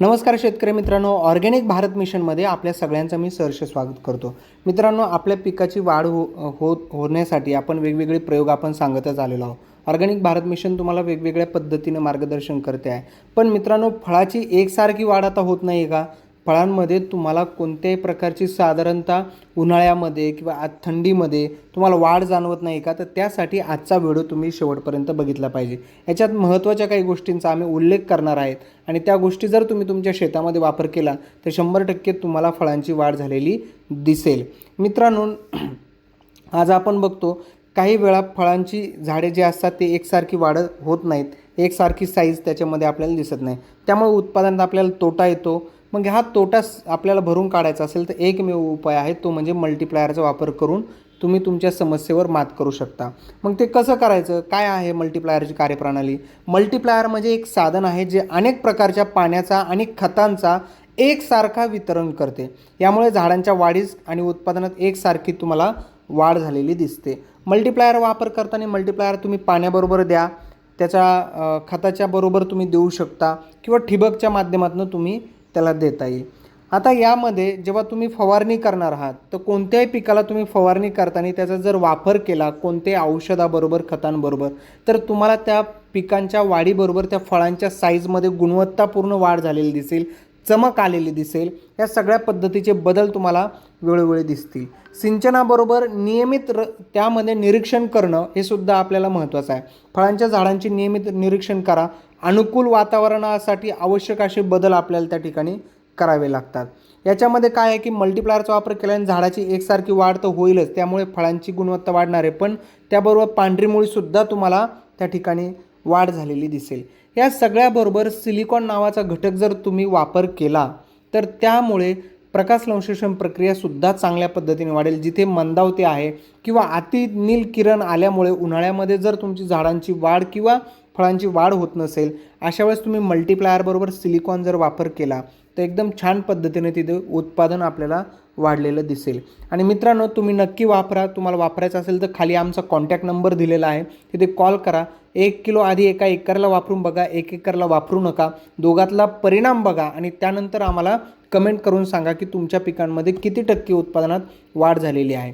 नमस्कार शेतकरी मित्रांनो ऑर्गॅनिक भारत मिशनमध्ये आपल्या सगळ्यांचं मी सहर्ष स्वागत करतो. मित्रांनो आपल्या पिकाची वाढ हो हो होण्यासाठी आपण वेगवेगळे प्रयोग आपण सांगतच आलेलो आहोत. ऑर्गॅनिक भारत मिशन तुम्हाला वेगवेगळ्या पद्धतीनं मार्गदर्शन करते आहे. पण मित्रांनो फळाची एकसारखी वाढ आता होत नाही का? फळांमध्ये तुम्हाला कोणत्याही प्रकारची साधारणतः उन्हाळ्यामध्ये किंवा आज थंडीमध्ये तुम्हाला वाढ जाणवत नाही का? तर त्यासाठी आजचा व्हिडिओ तुम्ही शेवटपर्यंत बघितला पाहिजे. याच्यात महत्त्वाच्या काही गोष्टींचा आम्ही उल्लेख करणार आहेत आणि त्या गोष्टी जर तुम्ही तुमच्या शेतामध्ये वापर केला तर शंभर टक्के तुम्हाला फळांची वाढ झालेली दिसेल. मित्रांनो आज आपण बघतो काही वेळा फळांची झाडे जे असतात ते एकसारखी वाढत होत नाहीत. एकसारखी साईज त्याच्यामध्ये आपल्याला दिसत नाही. त्यामुळे उत्पादनात आपल्याला तोटा येतो. मग हा तोटा आपल्याला भरून काढायचा असेल तर एकमेव उपाय आहे तो म्हणजे मल्टिप्लायरचा वापर करून तुम्ही तुमच्या समस्येवर मात करू शकता. मग ते कसं करायचं? काय आहे मल्टिप्लायरची कार्यप्रणाली? मल्टिप्लायर म्हणजे एक साधन आहे जे अनेक प्रकारच्या पाण्याचा आणि खतांचा एकसारखा वितरण करते. यामुळे झाडांच्या वाढीस आणि उत्पादनात एकसारखी तुम्हाला वाढ झालेली दिसते. मल्टीप्लायर वापर करताना मल्टिप्लायर तुम्ही पाण्याबरोबर द्या त्याच्या खताच्या बरोबर तुम्ही देऊ शकता किंवा ठिबकच्या माध्यमातून तुम्ही त्याला देता येईल. आता यामध्ये जेव्हा तुम्ही फवारणी करणार आहात तर कोणत्याही पिकाला तुम्ही फवारणी करताना त्याचा जर वापर केला कोणत्याही औषधाबरोबर खतांबरोबर तर तुम्हाला त्या पिकांच्या वाढीबरोबर त्या फळांच्या साईजमध्ये गुणवत्तापूर्ण वाढ झालेली दिसेल चमक आलेली दिसेल. या सगळ्या पद्धतीचे बदल तुम्हाला वेळोवेळी दिसतील. सिंचनाबरोबर नियमित र त्यामध्ये निरीक्षण करणं हे सुद्धा आपल्याला महत्त्वाचं आहे. फळांच्या झाडांची नियमित निरीक्षण करा. अनुकूल वातावरणासाठी आवश्यक असे बदल आपल्याला त्या ठिकाणी करावे लागतात. याच्यामध्ये काय आहे की मल्टीप्लायरचा वापर केल्याने झाडाची एकसारखी वाढ तर होईलच त्यामुळे फळांची गुणवत्ता वाढणार आहे. पण त्याबरोबर पांढरी मुळीसुद्धा तुम्हाला त्या ठिकाणी वाढ झालेली दिसेल. या सगळ्याबरोबर सिलिकॉन नावाचा घटक जर तुम्ही वापर केला तर त्यामुळे प्रकाश संश्लेषण प्रक्रियासुद्धा चांगल्या पद्धतीने वाढेल. जिथे मंदावते आहे किंवा अति नील किरण आल्यामुळे उन्हाळ्यामध्ये जर तुमची झाडांची वाढ किंवा फळांची वाढ होत नसेल अशा वेळेस तुम्ही मल्टीप्लायरबरोबर सिलिकॉन जर वापर केला तर एकदम छान पद्धतीने तिथे उत्पादन आपल्याला वाढलेलं दिसेल. आणि मित्रांनो तुम्ही नक्की वापरा. तुम्हाला वापरायचं असेल तर खाली आमचा कॉन्टॅक्ट नंबर दिलेला आहे. तिथे कॉल करा. एक किलो आधी एका एकरला वापरून बघा. एक एकरला वापरू नका. दोघातला परिणाम बघा आणि त्यानंतर आम्हाला कमेंट करून सांगा की तुमच्या पिकांमध्ये किती टक्के उत्पादनात वाढ झालेली आहे.